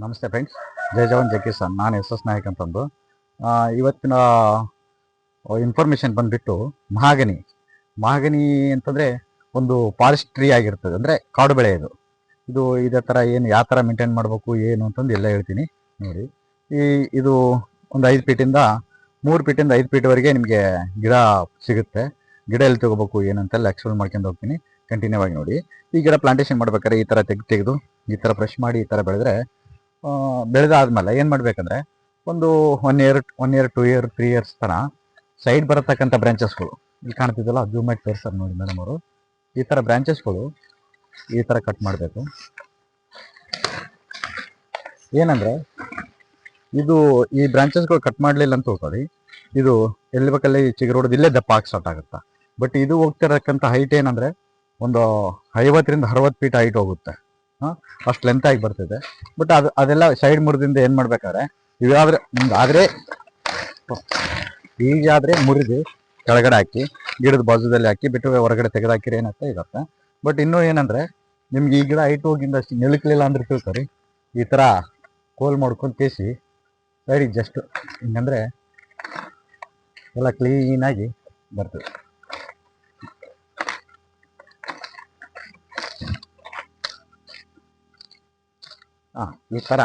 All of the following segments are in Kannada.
ನಮಸ್ತೆ ಫ್ರೆಂಡ್ಸ್ ಜೈ ಜವಾನ್, ಜೈ ಕಿಸಾನ್. ನಾನು ಎಸ್ ಎಸ್ ನಾಯಕ್ ಅಂತಂದು. ಇವತ್ತಿನ ಇನ್ಫಾರ್ಮೇಷನ್ ಬಂದುಬಿಟ್ಟು ಮಹಾಗನಿ ಮಹಾಗನಿ ಅಂತಂದ್ರೆ ಒಂದು ಫಾರೆಸ್ಟ್ ಆಗಿರ್ತದೆ. ಅಂದ್ರೆ ಕಾಡು ಬೆಳೆ ಇದು. ಇದು ಇದೇ ಥರ ಏನು, ಯಾವ ಥರ ಮೇಂಟೈನ್ ಮಾಡಬೇಕು, ಏನು ಅಂತಂದು ಎಲ್ಲ ಹೇಳ್ತೀನಿ. ನೋಡಿ. ಈ, ಇದು ಒಂದು ಐದು ಫೀಟಿಂದ ಮೂರು ಫೀಟಿಂದ ಐದು ಫೀಟ್ವರೆಗೆ ನಿಮಗೆ ಗಿಡ ಸಿಗುತ್ತೆ. ಗಿಡ ಎಲ್ಲಿ ತಗೋಬೇಕು ಏನಂತೆಲ್ಲ ಎಕ್ಸ್ಪ್ಲೋರ್ ಮಾಡ್ಕೊಂಡು ಹೋಗ್ತೀನಿ. ಕಂಟಿನ್ಯೂ ಆಗಿ ನೋಡಿ. ಈ ಗಿಡ ಪ್ಲಾಂಟೇಶನ್ ಮಾಡ್ಬೇಕಾದ್ರೆ ಈ ಥರ ತೆಗೆದು ತೆಗೆದು, ಈ ಥರ ಫ್ರೆಶ್ ಮಾಡಿ ಈ ಥರ ಬೆಳೆದ್ರೆ ಬೆಳೆದಾದ್ಮೇಲೆ ಏನು ಮಾಡಬೇಕಂದ್ರೆ ಒಂದು one year one year two year three years ತನ ಸೈಡ್ ಬರತಕ್ಕಂಥ ಬ್ರಾಂಚಸ್ಗಳು ಇಲ್ಲಿ ಕಾಣ್ತಿದ್ದಲ್ಲ ಜೂಮ್ ಮಾಡಿ ತೋರಿಸ್ತಾರೆ ನೋಡಿ ಮೇಡಮ್ ಅವರು. ಈ ಥರ ಬ್ರಾಂಚಸ್ಗಳು ಈ ಥರ ಕಟ್ ಮಾಡಬೇಕು. ಏನಂದ್ರೆ ಇದು ಈ ಬ್ರಾಂಚಸ್ಗಳು ಕಟ್ ಮಾಡಲಿಲ್ಲ ಅಂತ ತಿಳ್ಕೊಳ್ಳಿ ಇದು ಎಲ್ಲಿ ಬೇಕಲ್ಲಿ ಚಿಗುರೋಡೋದು ಇಲ್ಲೇ ದಪ್ಪ ಹಾಕಿ ಸ್ಟಾರ್ಟ್ ಆಗುತ್ತೆ. ಬಟ್ ಇದು ಹೋಗ್ತಿರತಕ್ಕಂಥ ಹೈಟ್ ಏನಂದ್ರೆ ಒಂದು ಐವತ್ತರಿಂದ ಅರವತ್ತು ಫೀಟ್ ಹೈಟ್ ಹೋಗುತ್ತೆ. ಅಷ್ಟು ಲೆಂತ್ ಆಗಿ ಬರ್ತದೆ ಬಟ್ ಅದು, ಅದೆಲ್ಲ ಸೈಡ್ ಮುರಿದಿಂದ ಏನು ಮಾಡ್ಬೇಕಾದ್ರೆ ಇವಾದ್ರೆ ಆದ್ರೆ ಈಗಾದ್ರೆ ಮುರಿದು ಕೆಳಗಡೆ ಹಾಕಿ, ಗಿಡದ ಬಾಜುದಲ್ಲಿ ಹಾಕಿ, ಬಿಟ್ಟು ಹೊರಗಡೆ ತೆಗೆದಾಕಿರಿ ಏನಂತ ಇರುತ್ತೆ. ಬಟ್ ಇನ್ನೂ ಏನಂದರೆ, ನಿಮ್ಗೆ ಈ ಗಿಡ ಹೈಟ್ ಹೋಗಿಂದ ಅಷ್ಟು ನಿಲ್ಕಲಿಲ್ಲ ಅಂದ್ರೆ ತಿಳ್ಕೊರಿ. ಈ ಥರ ಕೋಲ್ ಮಾಡ್ಕೊಂಡು ಕೇಸಿ, ಸೈಡಿಗೆ ಜಸ್ಟ್ ಹಿಂಗಂದ್ರೆ, ಎಲ್ಲ ಕ್ಲೀನಾಗಿ ಬರ್ತದೆ ಹಾಂ, ಈ ಥರ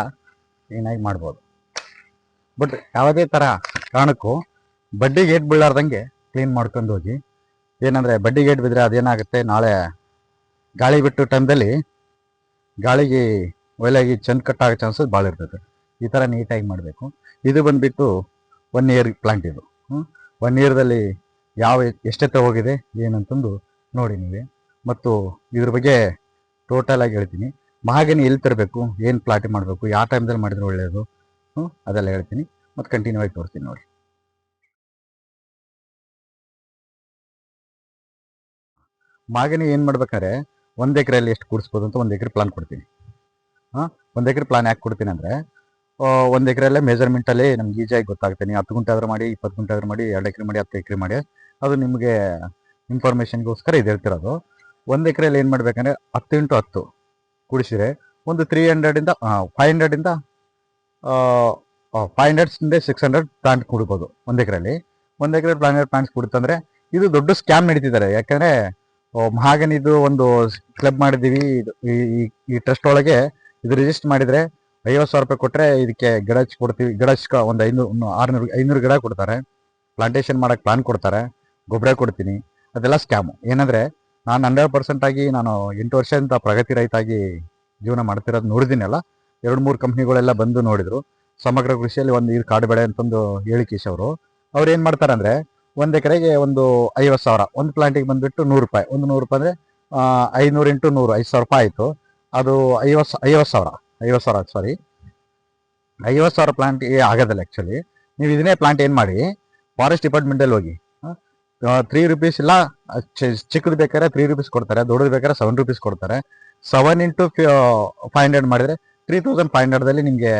ಕ್ಲೀನಾಗಿ ಮಾಡ್ಬೋದು. ಬಟ್ ಯಾವುದೇ ಥರ ಕಾರಣಕ್ಕೂ ಬಡ್ಡಿ ಗೇಟ್ ಬೀಳಾರ್ದಂಗೆ ಕ್ಲೀನ್ ಮಾಡ್ಕೊಂಡು ಹೋಗಿ. ಏನಂದರೆ ಬಡ್ಡಿ ಗೇಟ್ ಬಿದ್ದರೆ ಅದೇನಾಗುತ್ತೆ, ನಾಳೆ ಗಾಳಿ ಬಿಟ್ಟು ಟೈಮ್ದಲ್ಲಿ ಗಾಳಿಗೆ ಒಯ್ಲಾಗಿ ಚಂದ ಕಟ್ಟಾಗೋ ಚಾನ್ಸಸ್ ಭಾಳ ಇರ್ತದೆ. ಈ ಥರ ನೀಟಾಗಿ ಮಾಡಬೇಕು. ಇದು ಬಂದುಬಿಟ್ಟು ಒನ್ ಇಯರ್ ಪ್ಲಾಂಟ್ ಇದು. ಒನ್ ಇಯರ್ದಲ್ಲಿ ಯಾವ ಎಷ್ಟೆತ್ತ ಹೋಗಿದೆ, ಏನಂತಂದು ನೋಡಿ ನೀವೇ. ಮತ್ತು ಇದ್ರ ಬಗ್ಗೆ ಟೋಟಲಾಗಿ ಹೇಳ್ತೀನಿ. ಮಹಾಗನಿ ಎಲ್ಲಿ ತರಬೇಕು? ಏನು ಪ್ಲಾಟ್ ಮಾಡಬೇಕು? ಯಾವ ಟೈಮ್ದಲ್ಲಿ ಮಾಡಿದ್ರೆ ಒಳ್ಳೆಯದು ಹ್ಞೂ ಅದೆಲ್ಲ ಹೇಳ್ತೀನಿ. ಮತ್ತು ಕಂಟಿನ್ಯೂ ಆಗಿ ತೋರಿಸ್ತೀನಿ ನೋಡಿ ಮಾಗಿನಿ ಏನು ಮಾಡ್ಬೇಕಾದ್ರೆ ಒಂದು ಎಕರೆಯಲ್ಲಿ ಎಷ್ಟು ಕೂಡಿಸ್ಬೋದು ಅಂತ ಒಂದು ಎಕರೆ ಪ್ಲಾನ್ ಕೊಡ್ತೀನಿ. ಹಾಂ, ಒಂದು ಎಕರೆ ಪ್ಲಾನ್ ಯಾಕೆ ಕೊಡ್ತೀನಿ ಅಂದರೆ ಒಂದು ಎಕರೆಯಲ್ಲೇ ಮೆಜರ್ಮೆಂಟಲ್ಲಿ ನಮ್ಗೆ ಈಜಿಯಾಗಿ ಗೊತ್ತಾಗ್ತೀನಿ. ನೀವು ಹತ್ತು ಗುಂಟೆ ಆದ್ರೂ ಮಾಡಿ, ಇಪ್ಪತ್ತು ಗುಂಟೆ ಆದ್ರೂ ಮಾಡಿ, ಎರಡು ಎಕರೆ ಮಾಡಿ, ಹತ್ತು ಎಕರೆ ಮಾಡಿ, ಅದು ನಿಮಗೆ ಇನ್ಫಾರ್ಮೇಷನ್ಗೋಸ್ಕರ ಇದು ಹೇಳ್ತಿರೋದು ಒಂದು ಎಕರೆಯಲ್ಲಿ ಏನು ಮಾಡ್ಬೇಕಂದ್ರೆ ಹತ್ತು ಇಂಟು ಹತ್ತು. ಕೂಡಿಸಿದ್ರೆ ಒಂದು ತ್ರೀ ಹಂಡ್ರೆಡಿಂದ ಫೈವ್ ಹಂಡ್ರೆಡಿಂದ ಫೈವ್ ಹಂಡ್ರೆಡ್ಸಿಂದ ಸಿಕ್ಸ್ ಹಂಡ್ರೆಡ್ ಪ್ಲಾಂಟ್ ಕುಡ್ಬೋದು ಒಂದು ಎಕರೆಯಲ್ಲಿ ಒಂದು ಎಕರೆ ಪ್ಲಾಂಟ್ ಪ್ಲಾಂಟ್ಸ್ ಕುಡಿತಂದ್ರೆ ಇದು ದೊಡ್ಡ ಸ್ಕ್ಯಾಮ್ ನಡೀತಿದ್ದಾರೆ. ಯಾಕಂದ್ರೆ ಮಹಾಗನಿದು ಒಂದು ಕ್ಲಬ್ ಮಾಡಿದ್ದೀವಿ. ಈ- ಟ್ರಸ್ಟ್ ಒಳಗೆ ಇದು ರಿಜಿಸ್ಟರ್ ಮಾಡಿದ್ರೆ ಐವತ್ತು ಸಾವಿರ ರೂಪಾಯಿ ಕೊಟ್ಟರೆ ಇದಕ್ಕೆ ಗಿಡ ಕೊಡ್ತೀವಿ. ಗಿಡ ಒಂದು ಐನೂರು ಆರುನೂರು, ಐನೂರು ಗಿಡ ಕೊಡ್ತಾರೆ. ಪ್ಲಾಂಟೇಶನ್ ಮಾಡೋಕ್ಕೆ ಪ್ಲಾನ್ ಕೊಡ್ತಾರೆ. ಗೊಬ್ಬರ ಕೊಡ್ತೀನಿ. ಅದೆಲ್ಲ ಸ್ಕ್ಯಾಮು ಏನಂದ್ರೆ ನಾನು ಹಂಡ್ರೆಡ್ ಪರ್ಸೆಂಟ್ ಆಗಿ ನಾನು ಎಂಟು ವರ್ಷದಿಂದ ಪ್ರಗತಿ ರೈತಾಗಿ ಜೀವನ ಮಾಡ್ತಿರೋದು ನೋಡಿದ್ದೀನಲ್ಲ ಎರಡು ಮೂರು ಕಂಪ್ನಿಗಳೆಲ್ಲ ಬಂದು ನೋಡಿದ್ರು. ಸಮಗ್ರ ಕೃಷಿಯಲ್ಲಿ ಒಂದು ಇದು ಕಾಡು ಬೆಳೆ ಅಂತಂದು ಹೇಳಿಕೇಶ್ ಅವರು. ಅವ್ರು ಏನು ಮಾಡ್ತಾರೆ ಅಂದ್ರೆ ಒಂದು ಎಕರೆಗೆ ಒಂದು ಐವತ್ತು ಸಾವಿರ, ಒಂದು ಪ್ಲಾಂಟಿಗೆ ಬಂದುಬಿಟ್ಟು ನೂರು ರೂಪಾಯಿ. ಒಂದು ನೂರು ರೂಪಾಯಿ ಅಂದರೆ ಐನೂರು ಇಂಟು ನೂರು, ಐದು ಸಾವಿರ ರೂಪಾಯಿ ಆಯಿತು. ಅದು ಐವತ್ತು ಐವತ್ತು ಸಾವಿರ ಐವತ್ತು ಸಾವಿರ ಸಾರಿ ಐವತ್ತು ಸಾವಿರ ಪ್ಲಾಂಟ್ ಆಗೋದಿಲ್ಲ ಆ್ಯಕ್ಚುಲಿ ನೀವು ಇದನ್ನೇ ಪ್ಲಾಂಟ್ ಏನು ಮಾಡಿ ಫಾರೆಸ್ಟ್ ಡಿಪಾರ್ಟ್ಮೆಂಟಲ್ಲಿ ಹೋಗಿ ತ್ರೀ ರುಪೀಸ್ ಇಲ್ಲ. ಚಿಕ್ಕದು ಬೇಕಾದ್ರೆ ತ್ರೀ ರುಪೀಸ್ ಕೊಡ್ತಾರೆ, ದೊಡ್ಡದು ಬೇಕಾದ್ರೆ ಸೆವೆನ್ ರುಪೀಸ್ ಕೊಡ್ತಾರೆ. ಸೆವೆನ್ ಇಂಟು ಫೈವ್ ಹಂಡ್ರೆಡ್ ಮಾಡಿದ್ರೆ ತ್ರೀ ತೌಸಂಡ್ ಫೈವ್ ಹಂಡ್ರೆಡ್ದಲ್ಲಿ ನಿಮಗೆ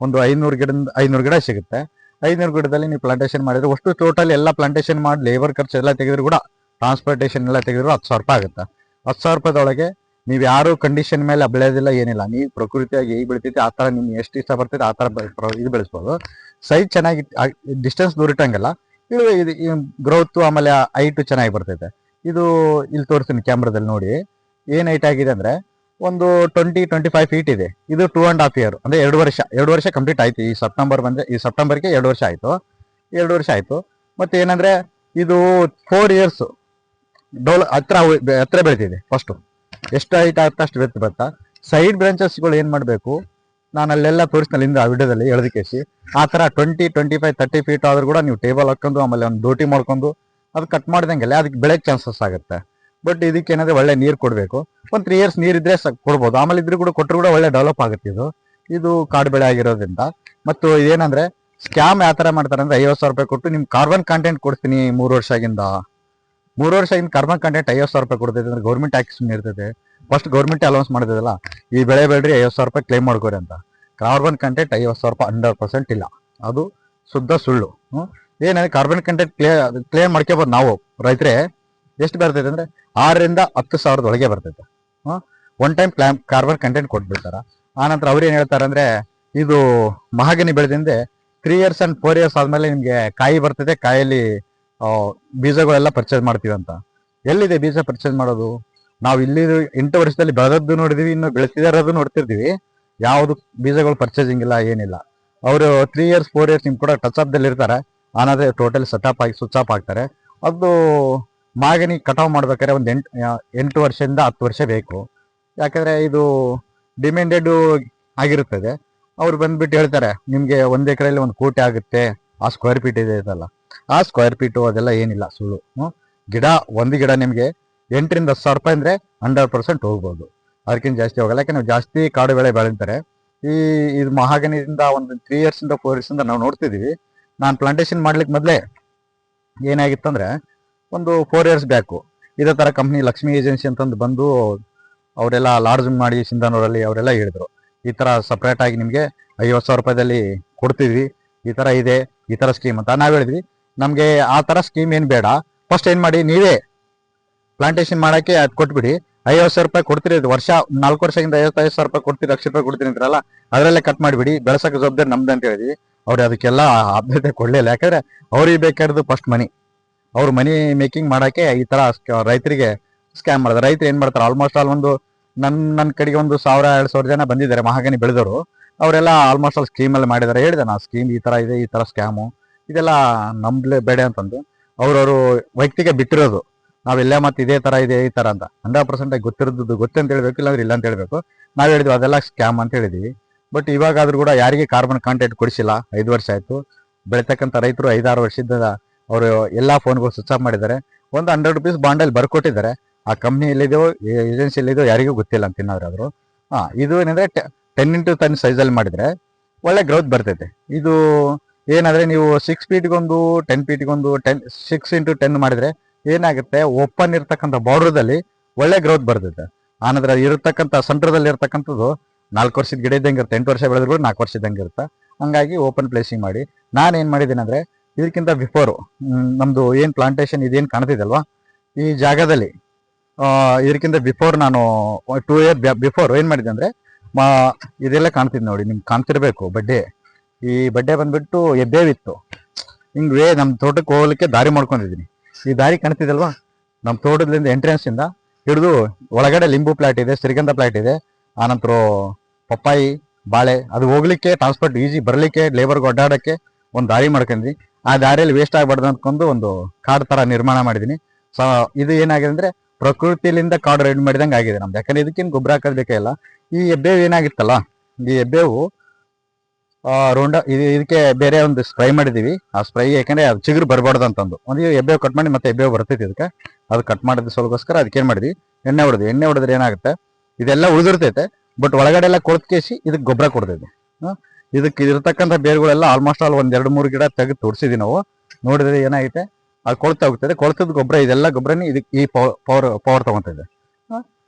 ಒಂದು ಐನೂರು ಗಿಡದ ಐನೂರು ಗಿಡ ಸಿಗುತ್ತೆ. ಐನೂರು ಗಿಡದಲ್ಲಿ ನೀವು ಪ್ಲಾಂಟೇಶನ್ ಮಾಡಿದ್ರೆ ಅಷ್ಟು ಟೋಟಲ್ ಎಲ್ಲ ಪ್ಲಾಂಟೇಶನ್ ಮಾಡಿ ಲೇಬರ್ ಖರ್ಚು ಎಲ್ಲ ತೆಗೆದ್ರು ಕೂಡ ಟ್ರಾನ್ಸ್ಪೋರ್ಟೇಷನ್ ಎಲ್ಲ ತೆಗೆದ್ರು ಹತ್ತು ಸಾವಿರ ರೂಪಾಯಿ ಆಗುತ್ತೆ. ಹತ್ತು ಸಾವಿರ ರೂಪಾಯಿದೊಳಗೆ ನೀವು ಯಾರು ಕಂಡೀಷನ್ ಮೇಲೆ ಬೆಳೆಯೋದಿಲ್ಲ, ಏನಿಲ್ಲ. ನೀವು ಪ್ರಕೃತಿಯಾಗಿ ಹೇಗೆ ಬೆಳಿತೈತಿ ಆ ಥರ ನಿಮ್ಗೆ ಎಷ್ಟು ಇಷ್ಟ ಬರ್ತೈತೆ, ಆ ಥರ ಇದು ಬೆಳೆಸ್ಬೋದು. ಸೈಜ್ ಚೆನ್ನಾಗಿ ಡಿಸ್ಟೆನ್ಸ್ ದೂರ ಇದು ಇದು ಗ್ರೋತ್ ಆಮೇಲೆ ಹೈಟ್ ಚೆನ್ನಾಗಿ ಬರ್ತೈತೆ. ಇದು ಇಲ್ಲಿ ತೋರಿಸ್ತೀನಿ ಕ್ಯಾಮ್ರಾದಲ್ಲಿ ನೋಡಿ. ಏನ್ ಹೈಟ್ ಆಗಿದೆ ಅಂದ್ರೆ ಒಂದು ಟ್ವೆಂಟಿ ಟ್ವೆಂಟಿ ಫೈವ್ ಫೀಟ್ ಇದೆ. ಇದು ಟೂ ಅಂಡ್ ಹಾಫ್ ಇಯರ್ ಅಂದ್ರೆ ಎರಡು ವರ್ಷ ಎರಡು ವರ್ಷ ಕಂಪ್ಲೀಟ್ ಆಯ್ತು. ಈ ಸೆಪ್ಟೆಂಬರ್ ಬಂದ್ರೆ, ಈ ಸೆಪ್ಟೆಂಬರ್ಗೆ ಎರಡು ವರ್ಷ ಆಯ್ತು. ಎರಡು ವರ್ಷ ಆಯ್ತು. ಮತ್ತೆ ಏನಂದ್ರೆ ಇದು ಫೋರ್ ಇಯರ್ಸ್ ಡೋಲ್ ಹತ್ರ ಹತ್ರ ಬೆಳಿತಿದೆ ಫಸ್ಟ್ ಎಷ್ಟು ಹೈಟ್ ಆಗುತ್ತೆ ಅಷ್ಟು ಬೆತ್ತ ಬರ್ತಾ ಸೈಡ್ ಬ್ರಾಂಚಸ್ಗಳು ಏನು ಮಾಡಬೇಕು? ನಾನು ಅಲ್ಲೆಲ್ಲ ತೋರಿಸ್ನಲ್ಲಿಂದ ಆ ವಿಡಿಯೋದಲ್ಲಿ ಎಳ್ದಕೇಸಿ ಆ ತರ twenty twenty five thirty feet ಆದ್ರೂ ಕೂಡ ನೀವು ಟೇಬಲ್ ಹಾಕೊಂಡು ಆಮೇಲೆ ಒಂದು ದೋಟಿ ಮಾಡ್ಕೊಂಡು ಅದು ಕಟ್ ಮಾಡಿದಂಗೆಲ್ಲ ಅದಕ್ಕೆ ಬೆಳೆ ಚಾನ್ಸಸ್ ಆಗುತ್ತೆ. ಬಟ್ ಇದಕ್ಕೆ ಏನಂದ್ರೆ ಒಳ್ಳೆ ನೀರು ಕೊಡಬೇಕು. ಒಂದು ತ್ರೀ ಇಯರ್ಸ್ ನೀರ್ ಇದ್ರೆ ಸಾಕ್ ಕೊಡ್ಬೋದು. ಆಮೇಲೆ ಇದ್ರೂ ಕೂಡ ಕೊಟ್ಟರು ಕೂಡ ಒಳ್ಳೆ ಡೆವಲಪ್ ಆಗುತ್ತೆ ಇದು. ಇದು ಕಾಡು ಬೆಳೆ ಆಗಿರೋದ್ರಿಂದ. ಮತ್ತು ಏನಂದ್ರೆ ಸ್ಕ್ಯಾಮ್ ಯಾವ ಥರ ಮಾಡ್ತಾರೆ ಅಂದ್ರೆ ಐವತ್ತು ಸಾವಿರ ರೂಪಾಯಿ ಕೊಟ್ಟು ನಿಮ್ ಕಾರ್ಬನ್ ಕಂಟೆಂಟ್ ಕೊಡ್ತೀನಿ ಮೂರು ವರ್ಷ ಆಗಿಂದ. ಮೂರು ವರ್ಷ ಆಗಿಂದ ಕಾರ್ಬನ್ ಕಂಟೆಂಟ್ ಐವತ್ತು ಸಾವಿರ ರೂಪಾಯಿ ಕೊಡ್ತೈತೆ ಅಂದ್ರೆ ಗೌರ್ಮೆಂಟ್ ಟ್ಯಾಕ್ಸ್ ಇರ್ತೈತೆ ಫಸ್ಟ್ ಗೌರ್ಮೆಂಟ್ ಅಲೌನ್ಸ್ ಮಾಡಿದ್ರಲ್ಲ ಈ ಬೆಳೆ ಬೆಳ್ರಿ ಐವತ್ತು ಸಾವಿರ ರೂಪಾಯಿ ಕ್ಲೇಮ್ ಮಾಡ್ಕೋರಿ ಅಂತ. ಕಾರ್ಬನ್ ಕಂಟೆಂಟ್ ಐವತ್ತು ಸಾವಿರ ರೂಪಾಯಿ ಹಂಡ್ರೆಡ್ ಪರ್ಸೆಂಟ್ ಇಲ್ಲ. ಅದು ಶುದ್ಧ ಸುಳ್ಳು. ಏನಂದ್ರೆ ಕಾರ್ಬನ್ ಕಂಟೆಂಟ್ ಕ್ಲಿಯರ್ ಕ್ಲೇಮ್ ಮಾಡ್ಕೋಬೋದು ನಾವು ರೈತರೆ. ಎಷ್ಟು ಬರ್ತೈತೆ ಅಂದ್ರೆ ಆರರಿಂದ ಹತ್ತು ಸಾವಿರದ ಒಳಗೆ ಬರ್ತೈತೆ. One time claim carbon content ಕೊಟ್ಬಿಡ್ತಾರೆ. ಆನಂತರ ಅವ್ರು ಏನು ಹೇಳ್ತಾರೆ ಅಂದ್ರೆ ಇದು mahogany ಬೆಳೆದಿಂದೆ three years and four years ಆದಮೇಲೆ ನಿಮ್ಗೆ ಕಾಯಿ ಬರ್ತೈತೆ, ಕಾಯಲ್ಲಿ ಬೀಜಗಳೆಲ್ಲ ಪರ್ಚೇಸ್ ಮಾಡ್ತೀವಿ ಅಂತ. ಎಲ್ಲಿದೆ ಬೀಜ ಪರ್ಚೇಸ್ ಮಾಡೋದು? ನಾವು ಇಲ್ಲಿ ಎಂಟು ವರ್ಷದಲ್ಲಿ ಬೆಳೆದದ್ದು ನೋಡಿದೀವಿ, ಇನ್ನು ಬೆಳೆಸಿದಾರದು ನೋಡ್ತಿರ್ತೀವಿ. ಯಾವ್ದು ಬೀಜಗಳು ಪರ್ಚೇಸಿಂಗ್ ಇಲ್ಲ, ಏನಿಲ್ಲ. ಅವರು ತ್ರೀ ಇಯರ್ಸ್ ಫೋರ್ ಇಯರ್ಸ್ ನಿಮ್ಮ ಕೂಡ ಟಚ್ ಅಪ್ ದಲ್ಲಿ ಇರ್ತಾರೆ. ಅನ್ನೋದೇ ಟೋಟಲ್ ಸೆಟಪ್ ಆಗಿ ಸ್ವಿಚ್ ಆಫ್ ಆಗ್ತಾರೆ. ಅದು ಮಾಗನಿ ಕಟಾವ್ ಮಾಡ್ಬೇಕಾದ್ರೆ ಒಂದು ಎಂಟು ಎಂಟು ವರ್ಷದಿಂದ ಹತ್ತು ವರ್ಷ ಬೇಕು. ಯಾಕಂದ್ರೆ ಇದು ಡಿಮ್ಯಾಂಡೆಡ್ ಆಗಿರುತ್ತದೆ. ಅವ್ರು ಬಂದ್ಬಿಟ್ಟು ಹೇಳ್ತಾರೆ, ನಿಮಗೆ ಒಂದು ಎಕರೆಯಲ್ಲಿ ಒಂದು ಕೋಟಿ ಆಗುತ್ತೆ. ಆ ಸ್ಕ್ವೇರ್ ಫೀಟ್ ಇದೆ ಇದಲ್ಲ. ಆ ಸ್ಕ್ವೇರ್ ಫೀಟು ಅದೆಲ್ಲ ಏನಿಲ್ಲ, ಸುಳ್ಳು. ಗಿಡ, ಒಂದು ಗಿಡ ನಿಮಗೆ ಎಂಟರಿಂದ ಹತ್ತು ಸಾವಿರ ರೂಪಾಯಿ ಅಂದ್ರೆ ಹಂಡ್ರೆಡ್ ಪರ್ಸೆಂಟ್ ಹೋಗ್ಬೋದು. ಅದಕ್ಕಿಂತ ಜಾಸ್ತಿ ಹೋಗಲ್ಲ. ನಾವು ಜಾಸ್ತಿ ಕಾಡು ಬೆಳೆ ಬೆಳೀತಾರೆ ಈ, ಇದು ಮಹಾಗನಿಯಿಂದ ಒಂದು ತ್ರೀ ಇಯರ್ಸ್ ಇಂದ ಫೋರ್ ಇಯರ್ಸ್ ಇಂದ ನಾವು ನೋಡ್ತಿದೀವಿ ನಾನು ಪ್ಲಾಂಟೇಶನ್ ಮಾಡ್ಲಿಕ್ಕೆ ಮೊದಲೇ ಏನಾಗಿತ್ತಂದ್ರೆ ಒಂದು ಫೋರ್ ಇಯರ್ಸ್ ಬ್ಯಾಕು ಇದೇ ತರ ಕಂಪ್ನಿ ಲಕ್ಷ್ಮಿ ಏಜೆನ್ಸಿ ಅಂತಂದು ಬಂದು ಅವರೆಲ್ಲ ಲಾಡ್ಜ್ ಮಾಡಿ ಸಿಂಧನೂರಲ್ಲಿ ಅವರೆಲ್ಲ ಹೇಳಿದ್ರು. ಈ ತರ ಸಪ್ರೇಟ್ ಆಗಿ ನಿಮ್ಗೆ ಐವತ್ತು ಸಾವಿರ ರೂಪಾಯಿದಲ್ಲಿ ಕೊಡ್ತಿದ್ವಿ ಈ ತರ ಇದೆ, ಈ ತರ ಸ್ಕೀಮ್ ಅಂತ ನಾವ್ ಹೇಳಿದ್ವಿ. ನಮಗೆ ಆ ತರ ಸ್ಕೀಮ್ ಏನ್ ಬೇಡ. ಫಸ್ಟ್ ಏನ್ ಮಾಡಿ, ನೀವೇ ಪ್ಲಾಂಟೇಶನ್ ಮಾಡಕ್ಕೆ ಅದ್ ಕೊಟ್ಬಿಡಿ. ಐವತ್ತು ಸಾವಿರ ರೂಪಾಯಿ ಕೊಡ್ತೀರಿ ವರ್ಷ, ನಾಲ್ಕು ವರ್ಷದಿಂದ ಐವತ್ತೈದು ಸಾವಿರ ರೂಪಾಯಿ ಕೊಡ್ತೀರಿ, ಲಕ್ಷ ರೂಪಾಯಿ ಕೊಡ್ತೀನಿ ಅಂತಾರಲ್ಲ, ಅದರಲ್ಲೇ ಕಟ್ ಮಾಡಿಬಿಡಿ ಬೆಳೆಸಕ್ಕೆ ಜವಾಬ್ದಾರಿ ನಮ್ದು ಅಂತ ಹೇಳಿದ್ವಿ. ಅವ್ರು ಅದಕ್ಕೆಲ್ಲ ಆದ್ಯತೆ ಕೊಡ್ಲಿಲ್ಲ, ಯಾಕಂದ್ರೆ ಅವ್ರಿಗೆ ಬೇಕಾಗಿರೋದು ಫಸ್ಟ್ ಮನಿ ಅವ್ರು ಮನಿ ಮೇಕಿಂಗ್ ಮಾಡಕ್ಕೆ ಈ ತರ ರೈತರಿಗೆ ಸ್ಕ್ಯಾಮ್ ಮಾಡಿದ್ರು. ರೈತರು ಏನ್ ಮಾಡ್ತಾರೆ ಆಲ್ಮೋಸ್ಟ್ ಆಲ್ ಒಂದು ನನ್ನ ನನ್ನ ಕಡೆಗೆ ಒಂದು ಸಾವಿರ, ಎರಡು ಸಾವಿರ ಜನ ಬಂದಿದ್ದಾರೆ ಮಹಾಗನಿ ಬೆಳೆದವರು. ಅವರೆಲ್ಲ ಆಲ್ಮೋಸ್ಟ್ ಆಲ್ ಸ್ಕೀಮ್ ಅಲ್ಲಿ ಮಾಡಿದ್ದಾರೆ. ಹೇಳಿದೆ ನಾ ಸ್ಕೀಮ್ ಈ ತರ ಇದೆ, ಈ ತರ ಸ್ಕ್ಯಾಮು ಇದೆಲ್ಲ ನಂಬಲೇ ಬೇಡ ಅಂತಂದು. ಅವರವರು ವೈಯಕ್ತಿಕ ಬಿಟ್ಟಿರೋದು. ನಾವೆಲ್ಲ ಮತ್ತೆ ಇದೇ ತರ ಇದೆ, ಈ ತರ ಅಂತ. ಹಂಡ್ರೆಡ್ ಪರ್ಸೆಂಟ್ ಗೊತ್ತಿರೋದು ಗೊತ್ತೆ ಅಂತ ಹೇಳ್ಬೇಕು, ಇಲ್ಲಾಂದ್ರೆ ಇಲ್ಲ ಅಂತ ಹೇಳ್ಬೇಕು. ನಾವ್ ಹೇಳಿದ್ವಿ, ಅದೆಲ್ಲ ಸ್ಕ್ಯಾಮ್ ಅಂತ ಹೇಳಿದ್ವಿ. ಬಟ್ ಇವಾಗಾದ್ರೂ ಕೂಡ ಯಾರಿಗೆ ಕಾರ್ಬನ್ ಕಾಂಟ್ಯಾಕ್ಟ್ ಕೊಡಿಸಿಲ್ಲ, ಐದು ವರ್ಷ ಆಯ್ತು. ಬೆಳೆತಕ್ಕಂತ ರೈತರು ಐದಾರು ವರ್ಷದಿಂದ ಅವರು ಎಲ್ಲಾ ಫೋನ್ಗಳು ಸ್ವಿಚ್ ಆಫ್ ಮಾಡಿದ್ದಾರೆ. ಒಂದು ಹಂಡ್ರೆಡ್ ರುಪೀಸ್ ಬಾಂಡಲ್ಲಿ ಬರ್ಕೊಟ್ಟಿದ್ದಾರೆ. ಆ ಕಂಪ್ನಿ ಎಲ್ಲಿದೆಯೋ ಏಜೆನ್ಸಿ ಎಲ್ಲಿದೆಯೋ ಯಾರಿಗೂ ಗೊತ್ತಿಲ್ಲ ಅಂತ ತಿನ್ನೋರಾದ್ರು ಹಾ, ಇದು ಏನಂದ್ರೆ ಟೆನ್ ಇಂಟು ಟೆನ್ ಸೈಜಲ್ಲಿ ಮಾಡಿದ್ರೆ ಒಳ್ಳೆ ಗ್ರೋತ್ ಬರ್ತೈತೆ. ಇದು ಏನಂದ್ರೆ ನೀವು ಸಿಕ್ಸ್ ಫೀಟ್ಗೊಂದು ಟೆನ್ ಫೀಟ್ಗೊಂದು ಟೆನ್ ಸಿಕ್ಸ್ ಇಂಟು ಟೆನ್ ಮಾಡಿದ್ರೆ ಏನಾಗುತ್ತೆ? ಓಪನ್ ಇರ್ತಕ್ಕಂಥ ಬಾರ್ಡರ್ದಲ್ಲಿ ಒಳ್ಳೆ ಗ್ರೋತ್ ಬರ್ತೈತೆ. ಆನಂತರ ಇರತಕ್ಕಂಥ ಸೆಂಟ್ರದಲ್ಲಿ ಇರ್ತಕ್ಕಂಥದ್ದು ನಾಲ್ಕು ವರ್ಷದ ಗಿಡ ಇದ್ದಂಗೆ ಇರುತ್ತೆ. ಎಂಟು ವರ್ಷ ಬೆಳೆದ್ರು ನಾಲ್ಕು ವರ್ಷ ಇದ್ದಂಗೆ ಇರುತ್ತೆ. ಹಂಗಾಗಿ ಓಪನ್ ಪ್ಲೇಸಿಂಗ್ ಮಾಡಿ. ನಾನು ಏನು ಮಾಡಿದ್ದೀನಿ ಅಂದರೆ ಇದಕ್ಕಿಂತ ಬಿಫೋರು ನಮ್ಮದು ಏನು ಪ್ಲಾಂಟೇಶನ್ ಇದೇನು ಕಾಣ್ತಿದಲ್ವಾ? ಈ ಜಾಗದಲ್ಲಿ ಇದಕ್ಕಿಂತ ಬಿಫೋರ್ ನಾನು ಟೂ ಇಯರ್ ಬಿಫೋರ್ ಏನು ಮಾಡಿದೆ ಅಂದರೆ, ಮಾ- ಇದೆಲ್ಲ ಕಾಣ್ತಿದ್ದೆ ನೋಡಿ, ನಿಮ್ಗೆ ಕಾಣ್ತಿರ್ಬೇಕು ಬಡ್ಡೆ. ಈ ಬಡ್ಡೆ ಬಂದ್ಬಿಟ್ಟು ಎಬ್ಬೇವಿತ್ತು. ಹಿಂಗೆ ನಮ್ಮ ತೋಟಕ್ಕೆ ಹೋಗಲಿಕ್ಕೆ ದಾರಿ ಮಾಡ್ಕೊಂಡಿದೀನಿ ಈ ದಾರಿ ಕಾಣ್ತಿದಲ್ವಾ? ನಮ್ಮ ತೋಟದಿಂದ ಎಂಟ್ರೆನ್ಸ್ ಇಂದ ಹಿಡಿದು ಒಳಗಡೆ ಲಿಂಬು ಪ್ಲಾಟ್ ಇದೆ ಶ್ರೀಗಂಧ ಪ್ಲಾಟ್ ಇದೆ ಆನಂತರ ಪಪ್ಪಾಯಿ, ಬಾಳೆ, ಅದು ಹೋಗ್ಲಿಕ್ಕೆ ಟ್ರಾನ್ಸ್ಪೋರ್ಟ್ ಈಜಿ ಬರಲಿಕ್ಕೆ ಲೇಬರ್ಗೆ ಅಡ್ಡಾಡಕ್ಕೆ ಒಂದು ದಾರಿ ಮಾಡ್ಕೊಂಡ್ವಿ. ಆ ದಾರಿಯಲ್ಲಿ ವೇಸ್ಟ್ ಆಗ್ಬಾರ್ದು ಅಂದ್ಕೊಂಡು ಒಂದು ಕಾಡ್ ತರ ನಿರ್ಮಾಣ ಮಾಡಿದೀನಿ. ಸೊ ಇದು ಏನಾಗಿದೆ ಅಂದ್ರೆ ಪ್ರಕೃತಿಯಿಂದ ಕಾಡು ರೆಡಿ ಮಾಡಿದಂಗೆ ಆಗಿದೆ ನಮ್ದು. ಯಾಕಂದ್ರೆ ಇದಕ್ಕೇನು ಗೊಬ್ಬರ ಹಾಕೋದ್ ಇಲ್ಲ. ಈ ಎಬ್ಬೇವು ಏನಾಗಿತ್ತಲ್ಲ, ಈ ಎಬ್ಬೇವು ರೋಂಡ ಇದು ಇದಕ್ಕೆ ಬೇರೆ ಒಂದು ಸ್ಪ್ರೈ ಮಾಡಿದೀವಿ ಆ ಸ್ಪ್ರೈ ಯಾಕಂದ್ರೆ ಅದು ಚಿಗುರು ಬರಬಾರ್ದು ಅಂತಂದು ಒಂದು ಎಬ್ಬೇವು ಕಟ್ ಮಾಡಿ ಮತ್ತೆ ಎಬ್ಬೆ ಬರ್ತೈತಿ ಇದಕ್ಕೆ. ಅದು ಕಟ್ ಮಾಡಿದ ಸಲಗೋಸ್ಕರ ಅದಕ್ಕೆ ಏನು ಮಾಡಿದ್ವಿ? ಎಣ್ಣೆ ಹೊಡೆದ್ವಿ. ಎಣ್ಣೆ ಹೊಡೆದ್ರೆ ಏನಾಗುತ್ತೆ? ಇದೆಲ್ಲ ಉಳಿದಿರ್ತೈತೆ. ಬಟ್ ಒಳಗಡೆ ಎಲ್ಲ ಕೊಳ್ತ್ಕೇಸಿ ಇದಕ್ಕೆ ಗೊಬ್ಬರ ಕೊಡ್ತೈತಿ? ಇದಕ್ಕೆ ಇರ್ತಕ್ಕಂಥ ಬೇರುಗಳೆಲ್ಲ ಆಲ್ಮೋಸ್ಟ್ ಆಲ್ ಒಂದ್ ಎರಡು ಮೂರು ಗಿಡ ತೆಗೆದು ತೋರಿಸಿದ್ವಿ ನಾವು. ನೋಡಿದ್ರೆ ಏನಾಗುತ್ತೆ ಅದು ಕೊಳ್ತಾ ಹೋಗ್ತದೆ. ಕೊಳ್ತದ ಗೊಬ್ಬರ, ಇದೆಲ್ಲ ಗೊಬ್ಬರನೇ ಇದಕ್ಕೆ ಈ ಪವರ್ ಪವರ್ ತಗೊಂತದೆ.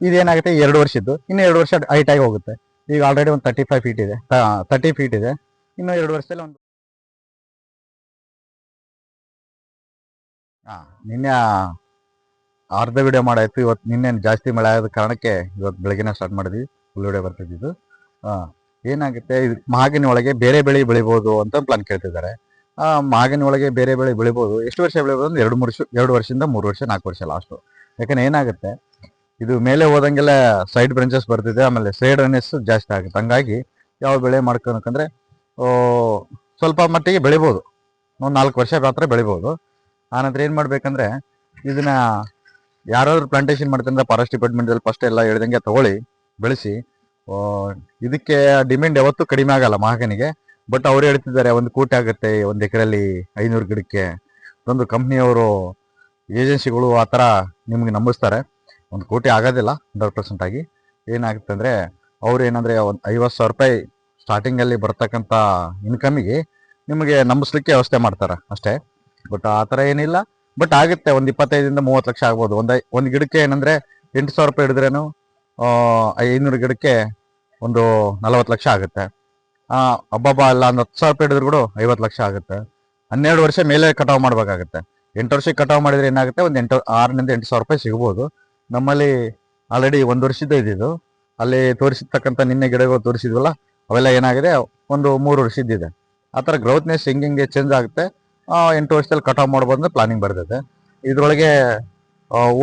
ಇದೇನಾಗುತ್ತೆ ಎರಡು ವರ್ಷದ್ದು. ಇನ್ನು ಎರಡು ವರ್ಷ ಹೈಟ್ ಆಗಿ ಹೋಗುತ್ತೆ. ಈಗ ಆಲ್ರೆಡಿ ಒಂದು ತರ್ಟಿ ಫೈವ್ ಫೀಟ್ ಇದೆ ತರ್ಟಿ ಫೀಟ್ ಇದೆ. ಇನ್ನು ಎರಡು ವರ್ಷದಲ್ಲಿ ಒಂದು ಹಾ, ನಿನ್ನೆ ಅರ್ಧ ವಿಡಿಯೋ ಮಾಡಾಯ್ತು. ಇವತ್ತು ನಿನ್ನೆ ಜಾಸ್ತಿ ಮಳೆ ಆದ ಕಾರಣಕ್ಕೆ ಇವತ್ತು ಬೆಳಗ್ಗೆನೇ ಸ್ಟಾರ್ಟ್ ಮಾಡಿದ್ವಿ. ಫುಲ್ ವಿಡಿಯೋ ಬರ್ತಿದ್ದು ಏನಾಗುತ್ತೆ? ಇದು ಮಾಗಿನ ಒಳಗೆ ಬೇರೆ ಬೆಳೆ ಬೆಳಿಬೋದು ಅಂತ ಪ್ಲಾನ್ ಕೇಳ್ತಿದ್ದಾರೆ. ಮಾಗಿನ ಒಳಗೆ ಬೇರೆ ಬೆಳೆ ಬೆಳಿಬೋದು. ಎಷ್ಟು ವರ್ಷ ಬೆಳಿಬೋದು ಅಂದ್ರೆ ಎರಡು ಮೂರು ಎರಡು ವರ್ಷದಿಂದ ಮೂರು ವರ್ಷ, ನಾಲ್ಕು ವರ್ಷ ಲಾಸ್ಟು ಯಾಕಂದ್ರೆ ಏನಾಗುತ್ತೆ? ಇದು ಮೇಲೆ ಹೋದಂಗೆಲ್ಲ ಸೈಡ್ ಬ್ರಾಂಚಸ್ ಬರ್ತಿದೆ. ಆಮೇಲೆ ಸೈಡ್ ರನ್ನೆಸ್ ಜಾಸ್ತಿ ಆಗುತ್ತೆ. ಹಂಗಾಗಿ ಯಾವ ಬೆಳೆ ಮಾಡ್ಕೊಬೇಕಂದ್ರೆ ಸ್ವಲ್ಪ ಮಟ್ಟಿಗೆ ಬೆಳಿಬೋದು. ಒಂದು ನಾಲ್ಕು ವರ್ಷ ಮಾತ್ರ ಬೆಳಿಬೋದು. ಆನಂತರ ಏನು ಮಾಡಬೇಕಂದ್ರೆ, ಇದನ್ನ ಯಾರಾದ್ರೂ ಪ್ಲಾಂಟೇಶನ್ ಮಾಡ್ತಂದ್ರೆ ಫಾರೆಸ್ಟ್ ಡಿಪಾರ್ಟ್ಮೆಂಟಲ್ಲಿ ಫಸ್ಟ್ ಎಲ್ಲ ಹೇಳ್ದಂಗೆ ತಗೊಳ್ಳಿ, ಬೆಳೆಸಿ. ಇದಕ್ಕೆ ಡಿಮ್ಯಾಂಡ್ ಯಾವತ್ತೂ ಕಡಿಮೆ ಆಗಲ್ಲ ಮಹಾಗನಿಗೆ. ಬಟ್ ಅವ್ರು ಹೇಳ್ತಿದ್ದಾರೆ, ಒಂದು ಕೋಟಿ ಆಗುತ್ತೆ, ಒಂದು ಎಕರೆಯಲ್ಲಿ ಐನೂರು ಗಿಡಕ್ಕೆ. ಒಂದು ಕಂಪ್ನಿಯವರು, ಏಜೆನ್ಸಿಗಳು ಆ ಥರ ನಿಮಗೆ ನಂಬಿಸ್ತಾರೆ. ಒಂದು ಕೋಟಿ ಆಗೋದಿಲ್ಲ, ಹಂಡ್ರೆಡ್ ಪರ್ಸೆಂಟ್ ಆಗಿ. ಏನಾಗುತ್ತೆ ಅಂದರೆ, ಅವ್ರು ಏನಂದರೆ, ಒಂದು ಐವತ್ತು ಸಾವಿರ ರೂಪಾಯಿ ಸ್ಟಾರ್ಟಿಂಗ್ ಅಲ್ಲಿ ಬರ್ತಕ್ಕಂಥ ಇನ್ಕಮಿಗೆ ನಿಮಗೆ ನಂಬಿಸ್ಲಿಕ್ಕೆ ವ್ಯವಸ್ಥೆ ಮಾಡ್ತಾರೆ ಅಷ್ಟೇ. ಬಟ್ ಆ ಥರ ಏನಿಲ್ಲ. ಬಟ್ ಆಗುತ್ತೆ, ಒಂದು ಇಪ್ಪತ್ತೈದರಿಂದ ಮೂವತ್ತು ಲಕ್ಷ ಆಗ್ಬೋದು. ಒಂದು ಒಂದು ಗಿಡಕ್ಕೆ ಏನಂದ್ರೆ ಎಂಟು ಸಾವಿರ ರೂಪಾಯಿ ಹಿಡಿದ್ರೇನು ಐನೂರು ಗಿಡಕ್ಕೆ ಒಂದು ನಲವತ್ತು ಲಕ್ಷ ಆಗುತ್ತೆ. ಹಬ್ಬಬ್ಬ ಅಲ್ಲ, ಒಂದು ಹತ್ತು ಸಾವಿರ ರೂಪಾಯಿ ಹಿಡಿದ್ರು ಕೂಡ ಐವತ್ತು ಲಕ್ಷ ಆಗುತ್ತೆ. ಹನ್ನೆರಡು ವರ್ಷ ಮೇಲೆ ಕಟಾವು ಮಾಡಬೇಕಾಗುತ್ತೆ. ಎಂಟು ವರ್ಷಕ್ಕೆ ಕಟಾವು ಮಾಡಿದ್ರೆ ಏನಾಗುತ್ತೆ? ಒಂದು ಎಂಟು, ಆರರಿಂದ ಎಂಟು ಸಾವಿರ ರೂಪಾಯಿ ಸಿಗ್ಬೋದು. ನಮ್ಮಲ್ಲಿ ಆಲ್ರೆಡಿ ಒಂದು ವರ್ಷದ ಇದ್ದಿದ್ದು ಅಲ್ಲಿ ತೋರಿಸಿರ್ತಕ್ಕಂಥ ನಿನ್ನೆ ಗಿಡಗಳು ತೋರಿಸಿದ್ವಲ್ಲ ಅವೆಲ್ಲ ಏನಾಗಿದೆ? ಒಂದು ಮೂರು ವರ್ಷದ್ದಿದೆ ಆ ಥರ ಗ್ರೌತ್ನೆಸ್ ಹಿಂಗೆ ಹಿಂಗೆ ಚೇಂಜ್ ಆಗುತ್ತೆ. ಎಂಟು ವರ್ಷದಲ್ಲಿ ಕಟಾವ್ ಮಾಡ್ಬೋದು ಅಂತ ಪ್ಲಾನಿಂಗ್ ಬರ್ತದೆ. ಇದರೊಳಗೆ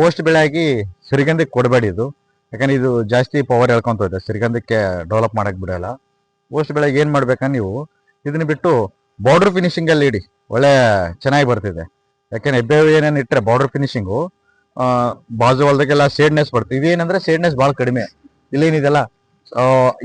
ಓಸ್ಟ್ ಬೆಳೆ ಆಗಿ ಸಿರಿಗಂಧಕ್ಕೆ ಕೊಡಬೇಡಿ ಇದು. ಯಾಕಂದ್ರೆ ಇದು ಜಾಸ್ತಿ ಪವರ್ ಹೇಳ್ಕೊಂತ ಹೋಗುತ್ತೆ ಸಿರಿಗಂಧಕ್ಕೆ ಡೆವಲಪ್ ಮಾಡೋಕ್ಕೆ ಬಿಡಲ್ಲ. ಓಸ್ಟ್ ಬೆಳೆಗೆ ಏನು ಮಾಡ್ಬೇಕಾ ನೀವು? ಇದನ್ನ ಬಿಟ್ಟು ಬಾರ್ಡರ್ ಫಿನಿಶಿಂಗಲ್ಲಿ ಇಡಿ. ಒಳ್ಳೆ ಚೆನ್ನಾಗಿ ಬರ್ತಿದೆ. ಯಾಕೆಂದ್ರೆ ಎಬ್ಬೆ ಏನೇನು ಇಟ್ಟರೆ ಬಾರ್ಡರ್ ಫಿನಿಶಿಂಗು ಬಾಜು ಹೊಲ್ದಾಗೆಲ್ಲ ಸೇಡ್ನೆಸ್ ಬರ್ತದೆ ಇದೇನಂದ್ರೆ ಸೇಡ್ನೆಸ್ ಭಾಳ ಕಡಿಮೆ. ಇಲ್ಲೇನಿದೆಲ್ಲ?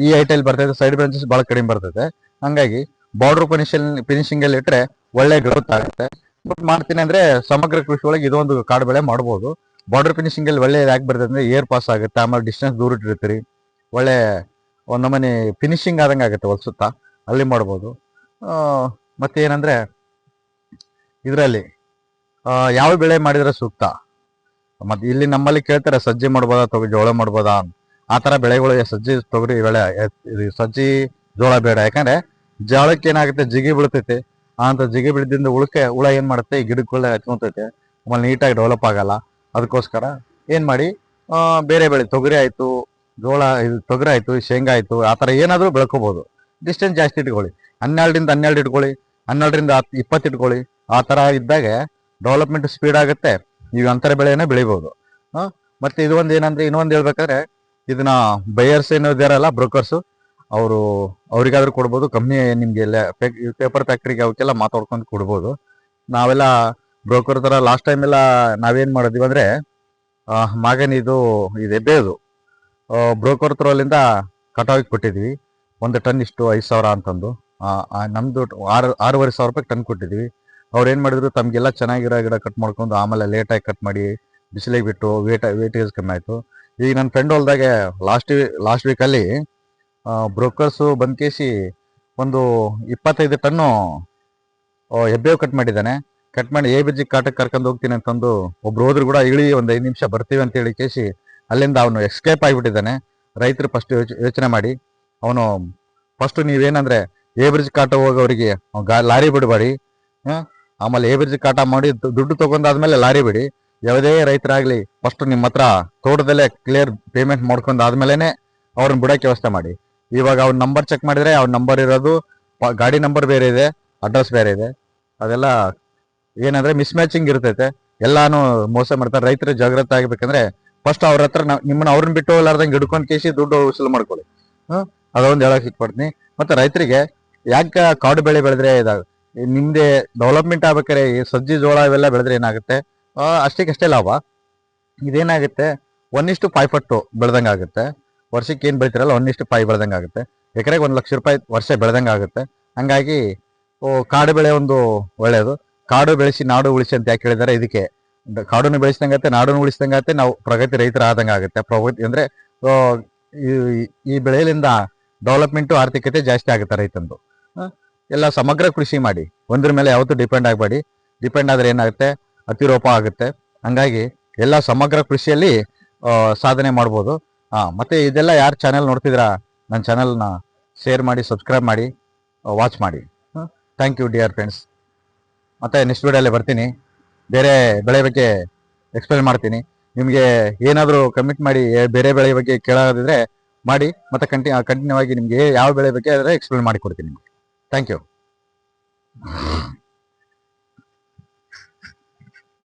ಈ ಐಟಲ್ ಬರ್ತೈತೆ ಸೈಡ್ ಬ್ರಾಂಚಸ್ ಬಹಳ ಕಡಿಮೆ ಬರ್ತೈತೆ ಹಂಗಾಗಿ ಬಾರ್ಡರ್ ಫಿನಿಶಿಂಗ್ ಫಿನಿಶಿಂಗ್ ಅಲ್ಲಿ ಇಟ್ಟರೆ ಒಳ್ಳೆ ಗ್ರೋತ್ ಆಗುತ್ತೆ. ಬಟ್ ಮಾಡ್ತೀನಿ ಅಂದ್ರೆ ಸಮಗ್ರ ಕೃಷಿ ಒಳಗೆ ಇದೊಂದು ಕಾಡು ಬೆಳೆ ಮಾಡಬಹುದು ಬಾರ್ಡರ್ ಫಿನಿಶಿಂಗ್ ಅಲ್ಲಿ ಒಳ್ಳೆ ಯಾಕೆ ಬರ್ತದೆ ಅಂದ್ರೆ ಏರ್ ಪಾಸ್ ಆಗುತ್ತೆ, ಆಮೇಲೆ ಡಿಸ್ಟೆನ್ಸ್ ದೂರ ಇಟ್ಟಿರ್ತೀರಿ. ಒಳ್ಳೆ ಒಂದ್ ನಮನಿ ಫಿನಿಶಿಂಗ್ ಆದಂಗೆ ಆಗುತ್ತೆ ಹೊಲ್ಸುತ್ತಾ, ಅಲ್ಲಿ ಮಾಡ್ಬೋದು. ಮತ್ತೆ ಏನಂದ್ರೆ ಇದರಲ್ಲಿ ಯಾವ ಬೆಳೆ ಮಾಡಿದ್ರೆ ಸೂಕ್ತ? ಮತ್ತೆ ಇಲ್ಲಿ ನಮ್ಮಲ್ಲಿ ಕೇಳ್ತಾರೆ, ಸಜ್ಜೆ ಮಾಡ್ಬೋದಾ ಅಥವಾ ಜೋಳ ಮಾಡ್ಬೋದಾ ಅಂತ. ಆ ತರ ಬೆಳೆಗಳು ಸಜ್ಜಿ ತೊಗರಿ ಬೆಳೆ ಸಜ್ಜಿ ಜೋಳ ಬೇಡ. ಯಾಕಂದ್ರೆ ಜೋಳಕ್ಕೆ ಏನಾಗುತ್ತೆ? ಜಿಗಿ ಬೀಳ್ತೈತೆ. ಅಂತ ಜಿಗಿ ಬಿಳಿದಿಂದ ಉಳಕ್ಕೆ ಹುಳ ಏನ್ ಮಾಡುತ್ತೆ? ಈ ಗಿಡಗಳನ್ನ ಹಚ್ಕೊಂತೈತೆ. ಆಮೇಲೆ ನೀಟಾಗಿ ಡೆವಲಪ್ ಆಗಲ್ಲ. ಅದಕ್ಕೋಸ್ಕರ ಏನ್ ಮಾಡಿ ಬೇರೆ ಬೆಳೆ ತೊಗರಿ ಆಯ್ತು ಜೋಳ ಇದು ತೊಗರಿ ಆಯ್ತು ಶೇಂಗಾ ಆಯ್ತು ಆ ತರ ಏನಾದ್ರೂ ಬೆಳ್ಕೋಬಹುದು ಡಿಸ್ಟೆನ್ಸ್ ಜಾಸ್ತಿ ಇಟ್ಕೊಳ್ಳಿ. ಹನ್ನೆರಡರಿಂದ ಹನ್ನೆರಡು ಇಟ್ಕೊಳ್ಳಿ. ಹನ್ನೆರಡರಿಂದ ಇಪ್ಪತ್ತು ಇಟ್ಕೊಳ್ಳಿ. ಆ ತರ ಇದ್ದಾಗ ಡೆವಲಪ್ಮೆಂಟ್ ಸ್ಪೀಡ್ ಆಗುತ್ತೆ. ನೀವು ಅಂತರ ಬೆಳೆಯನ್ನ ಬೆಳಿಬಹುದು ಆ, ಮತ್ತೆ ಇದು ಒಂದು ಏನಂದ್ರೆ ಇನ್ನೊಂದು ಹೇಳ್ಬೇಕಾದ್ರೆ ಇದನ್ನ ಬೈಯರ್ಸ್ ಏನೋ ಇದಾರಲ್ಲ ಬ್ರೋಕರ್ಸ್ ಅವರು ಅವ್ರಿಗಾದ್ರೂ ಕೊಡ್ಬೋದು. ಕಂಪ್ನಿ ನಿಮ್ಗೆ ಎಲ್ಲ ಪೇಪರ್ ಫ್ಯಾಕ್ಟ್ರಿಗೆ ಅವಕ್ಕೆಲ್ಲ ಮಾತಾಡ್ಕೊಂಡು ಕೊಡ್ಬೋದು. ನಾವೆಲ್ಲ ಬ್ರೋಕರ್ ತರ ಲಾಸ್ಟ್ ಟೈಮ್ ಎಲ್ಲ ನಾವೇನ್ ಮಾಡಿದ್ವಿ ಅಂದ್ರೆ ಆ, ಇದೆ ಇದು ಬೇದು ಬ್ರೋಕರ್ ತ್ರೋಲಿಂದ ಕಟಾವಿಗೆ ಕೊಟ್ಟಿದ್ವಿ. ಒಂದು ಟನ್ ಇಷ್ಟು ಐದು ಸಾವಿರ ಅಂತಂದು. ನಮ್ದು ಆರು ಆರೂವರೆ ಸಾವಿರ ರೂಪಾಯಿ ಟನ್ ಕೊಟ್ಟಿದ್ವಿ. ಅವ್ರು ಏನು ಮಾಡಿದ್ರು ತಮಗೆಲ್ಲ ಚೆನ್ನಾಗಿರೋ ಗಿಡ ಕಟ್ ಮಾಡ್ಕೊಂಡು ಆಮೇಲೆ ಲೇಟಾಗಿ ಕಟ್ ಮಾಡಿ ಬಿಸಿಲಿಗೆ ಬಿಟ್ಟು ವೇಟ್ ವೇಟೇಜ್ ಕಮ್ಮಿ ಆಯ್ತು. ಈಗ ನನ್ನ ಫ್ರೆಂಡ್ ಹೊಲ್ದಾಗೆ ಲಾಸ್ಟ್ ಲಾಸ್ಟ್ ವೀಕಲ್ಲಿ ಬ್ರೋಕರ್ಸು ಬಂದ್ ಕೇಸಿ ಒಂದು ಇಪ್ಪತ್ತೈದು ಟನ್ನು ಹೆಬ್ಬೇವು ಕಟ್ ಮಾಡಿದ್ದಾನೆ. ಕಟ್ ಮಾಡಿ ಎ ಬಿಜಿ ಕಾಟಕ್ಕೆ ಕರ್ಕೊಂಡು ಹೋಗ್ತೀನಿ ಅಂತಂದು ಒಬ್ರು ಹೋದ್ರು ಕೂಡ ಇಳಿ ಒಂದು ಐದು ನಿಮಿಷ ಬರ್ತೀವಿ ಅಂತ ಹೇಳಿ ಕೇಸಿ ಅಲ್ಲಿಂದ ಅವನು ಎಸ್ಕೇಪ್ ಆಗಿಬಿಟ್ಟಿದ್ದಾನೆ. ರೈತರು ಫಸ್ಟ್ ಯೋಚನೆ ಮಾಡಿ, ಅವನು ಫಸ್ಟ್ ನೀವೇನಂದ್ರೆ ಎ ಬ್ರಿಡ್ಜ್ ಕಾಟ ಹೋಗೋರಿಗೆ ಲಾರಿ ಬಿಡಬೇಡಿ ಆಮೇಲೆ ಎ ಬ್ರಿಜ್ ಕಾಟ ಮಾಡಿ ದುಡ್ಡು ತಗೊಂಡಾದ್ಮೇಲೆ ಲಾರಿ ಬಿಡಿ. ಯಾವುದೇ ರೈತರಾಗ್ಲಿ ಫಸ್ಟ್ ನಿಮ್ಮ ಹತ್ರ ತೋಟದಲ್ಲೇ ಕ್ಲಿಯರ್ ಪೇಮೆಂಟ್ ಮಾಡ್ಕೊಂಡು ಆದ್ಮೇಲೆನೆ ಅವ್ರನ್ನ ಬಿಡೋಕೆ ವ್ಯವಸ್ಥೆ ಮಾಡಿ. ಇವಾಗ ಅವ್ರ ನಂಬರ್ ಚೆಕ್ ಮಾಡಿದ್ರೆ ಅವ್ರ ನಂಬರ್ ಇರೋದು ಗಾಡಿ ನಂಬರ್ ಬೇರೆ ಇದೆ ಅಡ್ರೆಸ್ ಬೇರೆ ಇದೆ. ಅದೆಲ್ಲ ಏನಂದ್ರೆ ಮಿಸ್ ಮ್ಯಾಚಿಂಗ್ ಇರ್ತೈತೆ. ಎಲ್ಲಾನು ಮೋಸ ಮಾಡ್ತಾರೆ. ರೈತರು ಜಾಗ್ರತೆ ಆಗ್ಬೇಕಂದ್ರೆ ಫಸ್ಟ್ ಅವ್ರ ಹತ್ರ ನಿಮ್ಮನ್ನ ಅವ್ರನ್ನ ಬಿಟ್ಟು ಹೋಗ್ಲಾರ್ದಂಗೆ ಹಿಡ್ಕೊಂಡು ಕೇಸಿ ದುಡ್ಡು ವಸೂಲು ಮಾಡ್ಕೊಳ್ಳಿ. ಹ್ಮ್ ಅದೊಂದು ಹೇಳಕ್ ಇಟ್ಕೊಡ್ತೀನಿ ಮತ್ತೆ ರೈತರಿಗೆ ಯಾಕೆ ಕಾಡು ಬೆಳೆ ಬೆಳೆದ್ರೆ ಇದಾಗ ನಿಮ್ಮದೇ ಡೆವಲಪ್ಮೆಂಟ್ ಆಗ್ಬೇಕಾದ್ರೆ ಸಜ್ಜಿ ಜೋಳ ಇವೆಲ್ಲ ಬೆಳೆದ್ರೆ ಏನಾಗುತ್ತೆ? ಅಷ್ಟಕ್ಕಷ್ಟೇ ಲಾಭ. ಇದೇನಾಗುತ್ತೆ? ಒನ್ ಇಷ್ಟು ಫೈವ್ ಪಟ್ಟು ಬೆಳೆದಂಗೆ ಆಗುತ್ತೆ. ವರ್ಷಕ್ಕೆ ಏನು ಬೆಳಿತೀರಲ್ಲ ಒನ್ ಇಷ್ಟು ಫೈವ್ ಬೆಳೆದಂಗೆ ಆಗುತ್ತೆ. ಎಕರೆಗೆ ಒಂದು ಲಕ್ಷ ರೂಪಾಯಿ ವರ್ಷ ಬೆಳೆದಂಗೆ ಆಗುತ್ತೆ. ಹಂಗಾಗಿ ಕಾಡು ಬೆಳೆ ಒಂದು ಒಳ್ಳೆಯದು ಕಾಡು ಬೆಳೆಸಿ, ನಾಡು ಉಳಿಸಿ ಅಂತ ಯಾಕೆ ಹೇಳಿದಾರೆ? ಇದಕ್ಕೆ. ಕಾಡನ್ನು ಬೆಳೆಸಿದಂಗತ್ತೆ ನಾಡನ್ನು ಉಳಿಸಿದಂಗತ್ತೆ ನಾವು ಪ್ರಗತಿ ರೈತರ ಆದಂಗೆ ಆಗುತ್ತೆ. ಪ್ರಗತಿ ಅಂದರೆ ಈ- ಈ ಬೆಳೆಯಿಂದ ಡೆವಲಪ್ಮೆಂಟ್ ಆರ್ಥಿಕತೆ ಜಾಸ್ತಿ ಆಗುತ್ತೆ ರೈತಂದು. ಎಲ್ಲ ಸಮಗ್ರ ಕೃಷಿ ಮಾಡಿ. ಒಂದ್ರ ಮೇಲೆ ಯಾವತ್ತೂ ಡಿಪೆಂಡ್ ಆಗಬೇಡಿ. ಡಿಪೆಂಡ್ ಆದರೆ ಏನಾಗುತ್ತೆ? ಅತಿರೋಪ ಆಗುತ್ತೆ. ಹಂಗಾಗಿ ಎಲ್ಲ ಸಮಗ್ರ ಕೃಷಿಯಲ್ಲಿ ಸಾಧನೆ ಮಾಡ್ಬೋದು. ಹಾ ಮತ್ತೆ ಇದೆಲ್ಲ ಯಾರು ಚಾನೆಲ್ ನೋಡ್ತಿದ್ದೀರಾ ನನ್ನ ಚಾನೆಲ್ನ ಶೇರ್ ಮಾಡಿ ಸಬ್ಸ್ಕ್ರೈಬ್ ಮಾಡಿ ವಾಚ್ ಮಾಡಿ. ಥ್ಯಾಂಕ್ ಯು ಡಿಯರ್ ಫ್ರೆಂಡ್ಸ್ ಮತ್ತೆ ನೆಕ್ಸ್ಟ್ ವಿಡಿಯೋಲ್ಲಿ ಬರ್ತೀನಿ. ಬೇರೆ ಬೆಳೆ ಬಗ್ಗೆ ಎಕ್ಸ್ಪ್ಲೇನ್ ಮಾಡ್ತೀನಿ. ನಿಮಗೆ ಏನಾದರೂ ಕಮಿಟ್ ಮಾಡಿ ಬೇರೆ ಬೆಳೆ ಬಗ್ಗೆ ಕೇಳೋದಿದ್ರೆ ಮಾಡಿ, ಮತ್ತೆ ಕಂಟಿ ಕಂಟಿನ್ಯೂ ಆಗಿ ನಿಮಗೆ ಯಾವ ಬೆಳೆ ಬಗ್ಗೆ ಆದರೆ ಎಕ್ಸ್ಪ್ಲೇನ್ ಮಾಡಿ ಕೊಡ್ತೀನಿ ಥ್ಯಾಂಕ್ ಯು